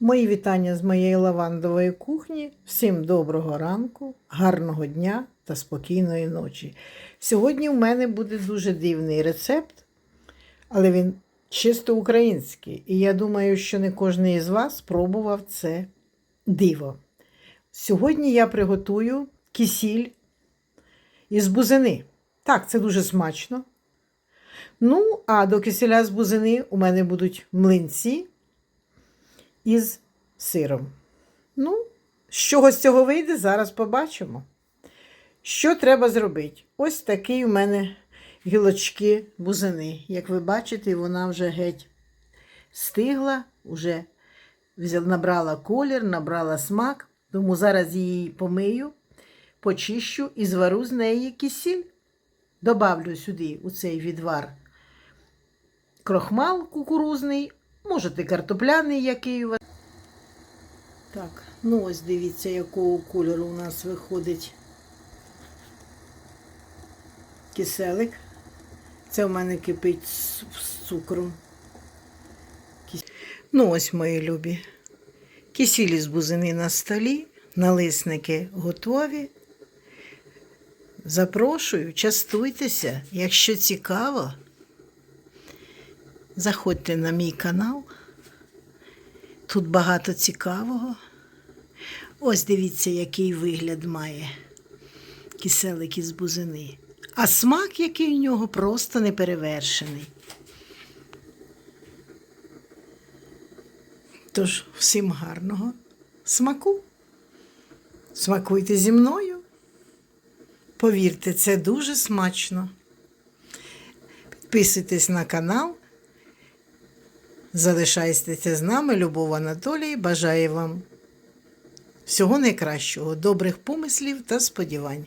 Мої вітання з моєї лавандової кухні. Всім доброго ранку, гарного дня та спокійної ночі. Сьогодні в мене буде дуже дивний рецепт, але він чисто український. І я думаю, що не кожен із вас спробував це диво. Сьогодні я приготую кисіль із бузини. Так, це дуже смачно. Ну, а до киселя з бузини у мене будуть млинці із сиром. Ну, з чого з цього вийде, зараз побачимо. Що треба зробити? Ось такий у мене гілочки бузини. Як ви бачите, вона вже геть стигла, вже набрала колір, набрала смак. Тому зараз її помию, почищу і звару з неї кисіль. Добавлю сюди у цей відвар крохмал кукурузний, можете картопляний, який у вас. Так, ну ось дивіться, якого кольору у нас виходить киселик. Це в мене кипить з, цукром. Ну, ось мої любі. Кисілі з бузини на столі, налисники готові. Запрошую, частуйтеся, якщо цікаво. Заходьте на мій канал. Тут багато цікавого. Ось дивіться, який вигляд має киселик із бузини. А смак, який у нього, просто неперевершений. Тож, всім гарного смаку. Смакуйте зі мною. Повірте, це дуже смачно. Підписуйтесь на канал. Залишайтеся з нами, Любов Анатолій. Бажаю вам всього найкращого, добрих помислів та сподівань.